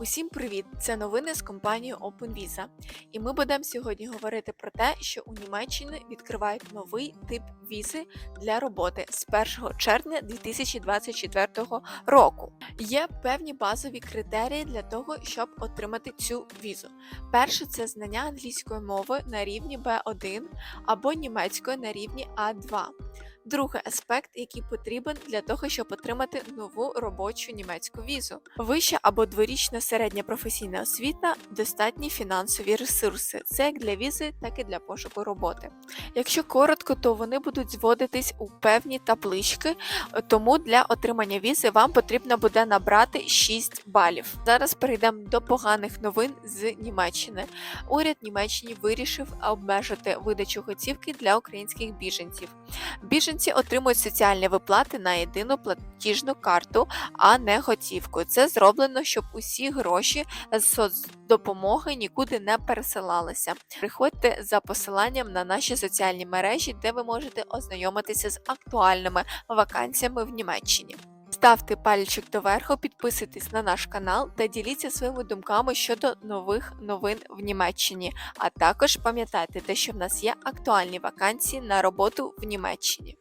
Усім привіт! Це новини з компанії OpenVisa. І ми будемо сьогодні говорити про те, що у Німеччині відкривають новий тип візи для роботи з 1 червня 2024 року. Є певні базові критерії для того, щоб отримати цю візу. Перше це знання англійської мови на рівні B1 або німецької на рівні А2. Другий аспект, який потрібен для того, щоб отримати нову робочу німецьку візу. Вища або дворічна середня професійна освіта, достатні фінансові ресурси. Це як для візи, так і для пошуку роботи. Якщо коротко, то вони будуть зводитись у певні таблички, тому для отримання візи вам потрібно буде набрати 6 балів. Зараз перейдемо до поганих новин з Німеччини. Уряд Німеччини вирішив обмежити видачу готівки для українських біженців. Біженці отримують соціальні виплати на єдину платіжну карту, а не готівку. Це зроблено, щоб усі гроші з соцдопомоги нікуди не пересилалися. Приходьте за посиланням на наші соціальні мережі, де ви можете ознайомитися з актуальними вакансіями в Німеччині. Ставте пальчик доверху, підписуйтесь на наш канал та діліться своїми думками щодо нових новин в Німеччині. А також пам'ятайте те, що в нас є актуальні вакансії на роботу в Німеччині.